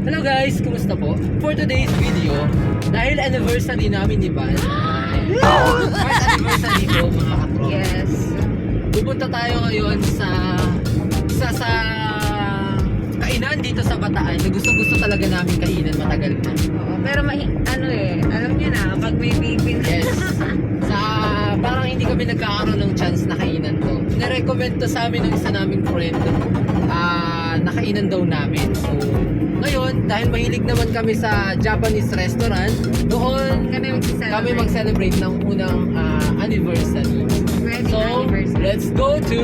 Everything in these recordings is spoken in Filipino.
Hello guys, kumusta po? For today's video, dahil anniversary namin ni Val, first anniversary po mga katro. Yes. Pupunta tayo ngayon sa sa sa kainan dito sa Bataan na gusto-gusto talaga namin kainan matagal na. Oo, pero mahi- ano eh, alam niyo na, pag may baby na. Yes. Sa parang hindi kami nagkakaroon ng chance na kainan to. Na-recommend to sa amin ng isa naming friend. Ah, nakainan daw namin. So, ngayon, dahil mahilig naman kami sa Japanese restaurant, doon Kami mag-celebrate. kami mag-celebrate ng unang ah, anniversary. Wedding So, anniversary. let's go to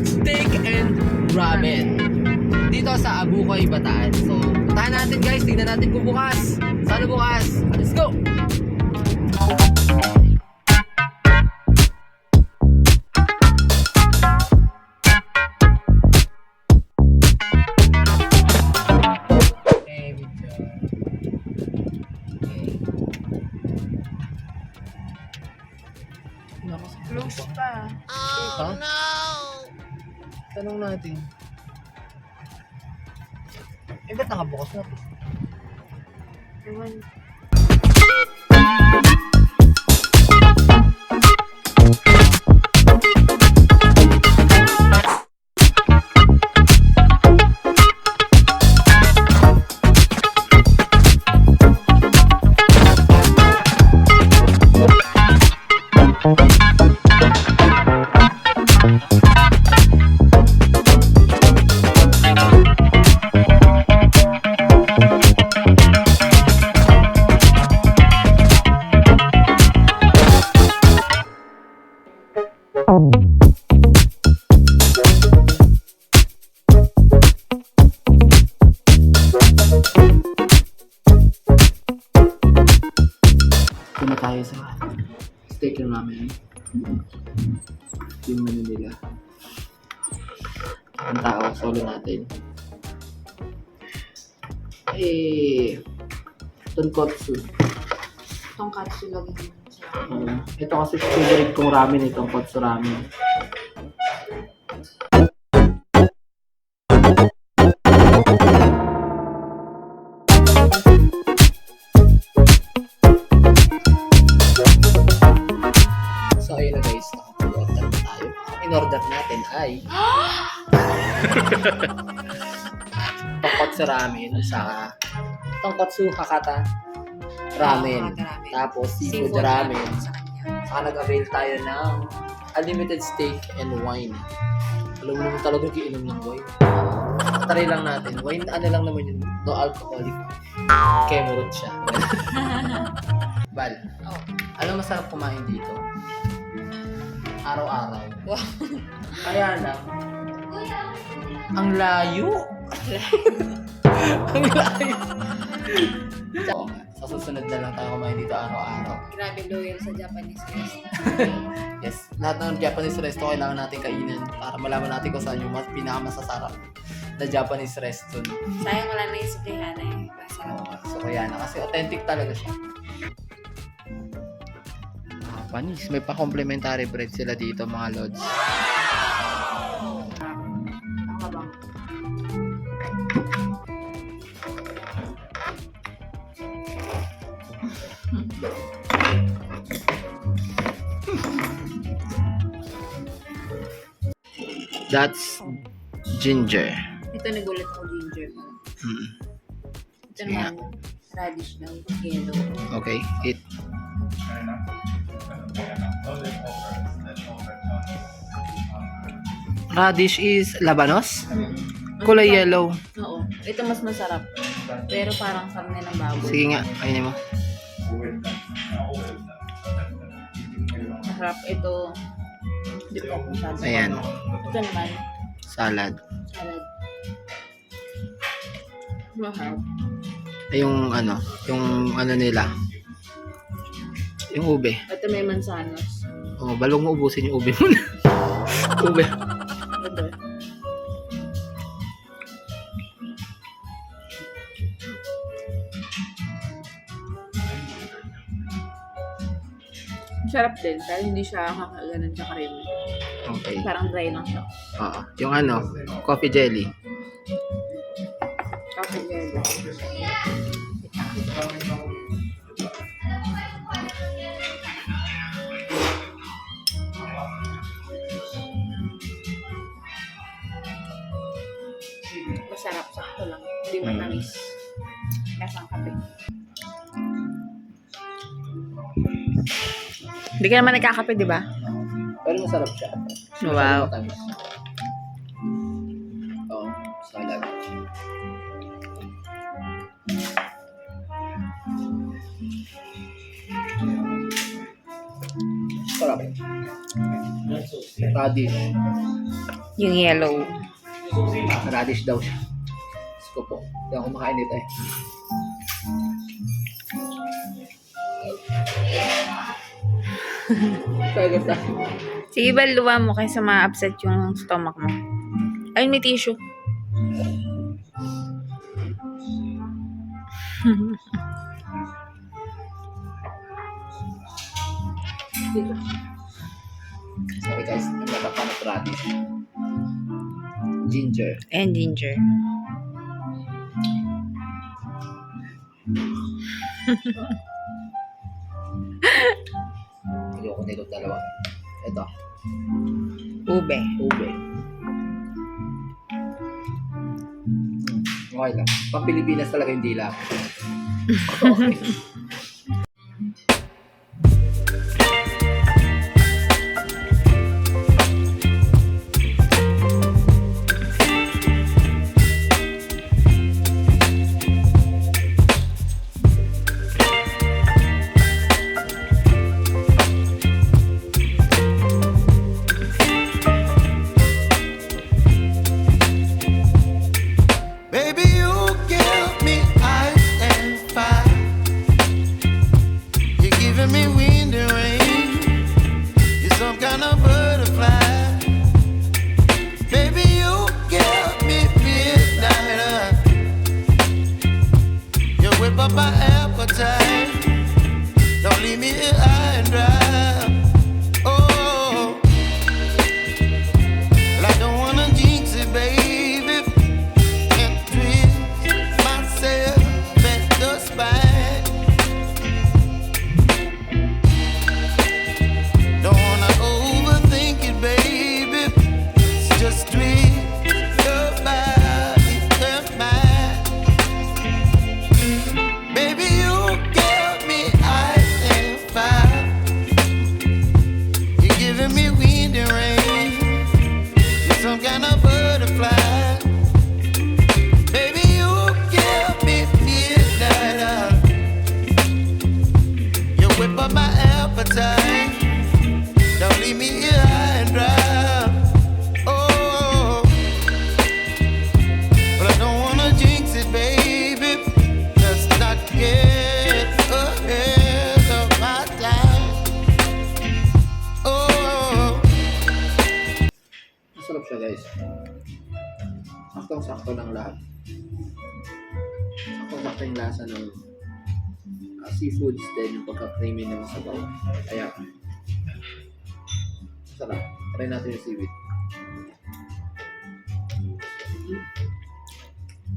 Steak and Ramen. Dito sa Abukoy, Bataan. So, puntahan natin guys. Tingnan natin kung bukas. Sana bukas. Let's go! Close pa. Ha? Tanong natin. Eh, ba't nakabukas na to? Ewan. Punta tayo sa steak and ramen. Yung menu nila. Ang tao, solo natin. Eh, tonkotsu. Tongkatsu lagi naman siya. Uh, ito kasi favorite kong ramen itong kotsu ramen. So ayun na guys, nakapag-order na tayo. Ang in-order natin ay tongkotsu ramen sa tongkotsu hakata ramen. Hakata ramen. Tapos seafood, ramen. sa kanya. Saka nag-avail tayo ng unlimited steak and wine. Alam mo naman talaga kiinom ng wine. Try lang natin. Wine, ano lang naman yun, no alcoholic. Kemurot siya. Bal, Oh. ano masarap kumain dito? Araw-araw. Wow. Kaya lang, ang layo. ang layo. Oo nga, sa susunod na lang tayo kumain dito araw-araw. Grabe loyal sa Japanese guys. Yes, lahat ng Japanese resto kailangan natin kainin para malaman natin kung saan yung mas pinakamasasarap na Japanese resto. Sayang wala na yung suplihana eh. Masarap. Uh, so kaya na kasi authentic talaga siya. Panis, may pa-complimentary bread sila dito mga lods. Ang habang. That's ginger. Ito nagulat ko ginger. Hmm. Ito naman radish daw. Yellow. Okay, eat. Radish is labanos? Kulay yellow. Oo. Ito mas masarap. Pero parang karne ng baboy. Sige nga, kainin mo. Masarap. Ito. Hindi ko masyado. Ayan, Ito naman. salad. Salad. Wow. Yung ano, yung ano nila. Yung ube. Ito may mansanas. Oh, balong mo ubusin yung ube mo na. ube. Sarap din, pero hindi siya kakaganan sa creamy. Okay. Parang dry lang siya. Oo. Yung ano, coffee jelly. Kapit yelo. Masarap, sakto lang. Hindi Mm. matamis. Lasang kape. Hindi ka naman nagkakape, di ba? Pero masarap siya. Wow. Oo, salad. Sarap. Radish. Yung yellow. Radish daw siya. Diyos ko po. Hindi ako kumakain nito eh. Sige ba, luwa mo kaysa ma-upset yung stomach mo. Ayun, may tissue. Sorry guys, nagkakapan ng radish. Ginger. And ginger. Ayoko nito dalawa. Ito, Ube. ube. Hmm, okay lang. Pang Pilipinas talaga yung dila. Okay. Saktong-sakto ng lahat. Saktong-sakto yung lasa ng uh, seafoods din yung pagka-creamy ng sabaw. Kaya, masarap. Try natin yung seaweed.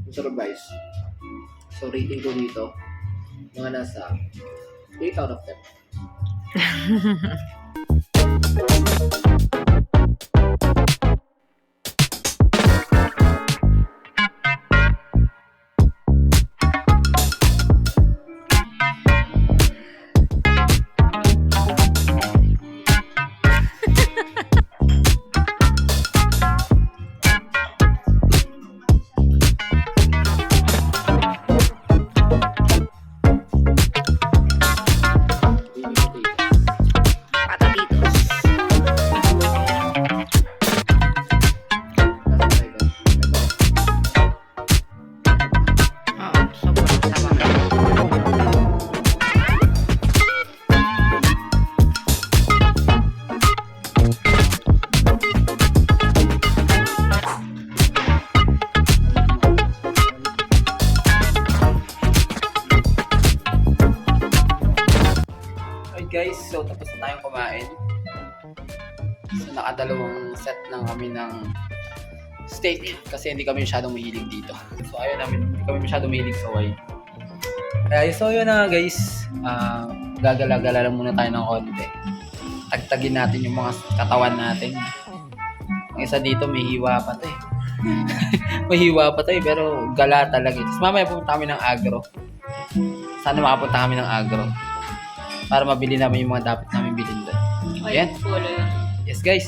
Masarap guys. So rating ko dito, mga nasa 8 out of 10. guys, so tapos na tayong kumain. So nakadalawang set lang kami ng steak kasi hindi kami masyadong mahilig dito. So ayaw namin, hindi kami masyadong mahilig sa wine. Kaya so yun na guys, Ah, gagala-gala lang muna tayo ng konti. Tagtagin natin yung mga katawan natin. Ang isa dito may hiwa pa to eh. may pa to eh, pero gala talaga. Tapos mamaya pupunta kami ng agro. Sana makapunta kami ng agro. Para mabili namin yung mga dapat namin bilhin doon. Ayan. Yes, guys.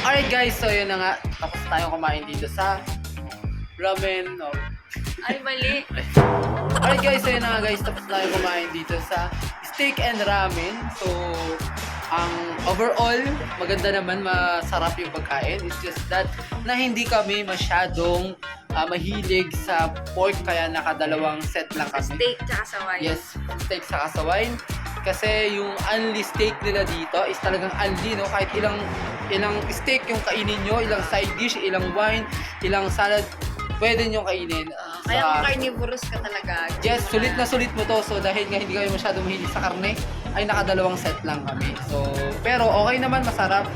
Alright guys, so yun na nga. Tapos tayo kumain dito sa ramen. No. Ay, mali. Alright guys, so yun na nga guys. Tapos tayo kumain dito sa steak and ramen. So, ang overall, maganda naman, masarap yung pagkain. It's just that na hindi kami masyadong ah, mahilig sa pork kaya nakadalawang set lang kami. Steak tsaka sa wine. Yes, steak sa sa wine. Kasi yung unli steak nila dito is talagang unli, no? Kahit ilang ilang steak yung kainin nyo, ilang side dish, ilang wine, ilang salad, pwede nyo kainin. ah, Kaya kung carnivorous ka talaga. Yes, sulit na sulit mo to. So dahil nga hindi kami masyado mahilig sa karne, ay nakadalawang set lang kami. So, pero okay naman, masarap.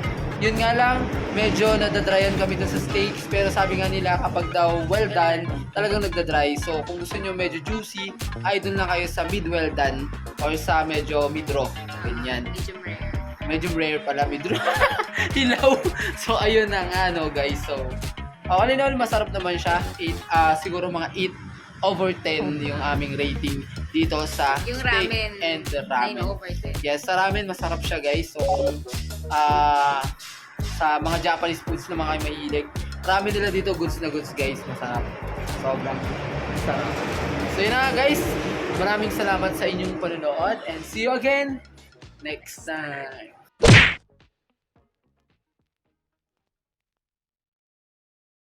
Yun nga lang, medyo nadadryan kami dun sa steaks. Pero sabi nga nila, kapag daw well done, talagang nagdadry. So, kung gusto nyo medyo juicy, ay dun lang kayo sa mid well done or sa medyo mid raw. Ganyan. Medium rare. Medyo rare pala, mid raw. Hilaw. So, ayun na nga, no, guys. So, uh, all in all, masarap naman siya. Eight, ah, siguro mga 8 over 10 yung aming rating dito sa Yung steak ramen. and the 9 ramen. over 10. Yes, sa ramen masarap siya guys. So, ah sa mga Japanese foods na mga mahilig, ramen nila dito goods na goods guys. Masarap. Sobrang masarap. So yun na guys. Maraming salamat sa inyong panonood and see you again next time.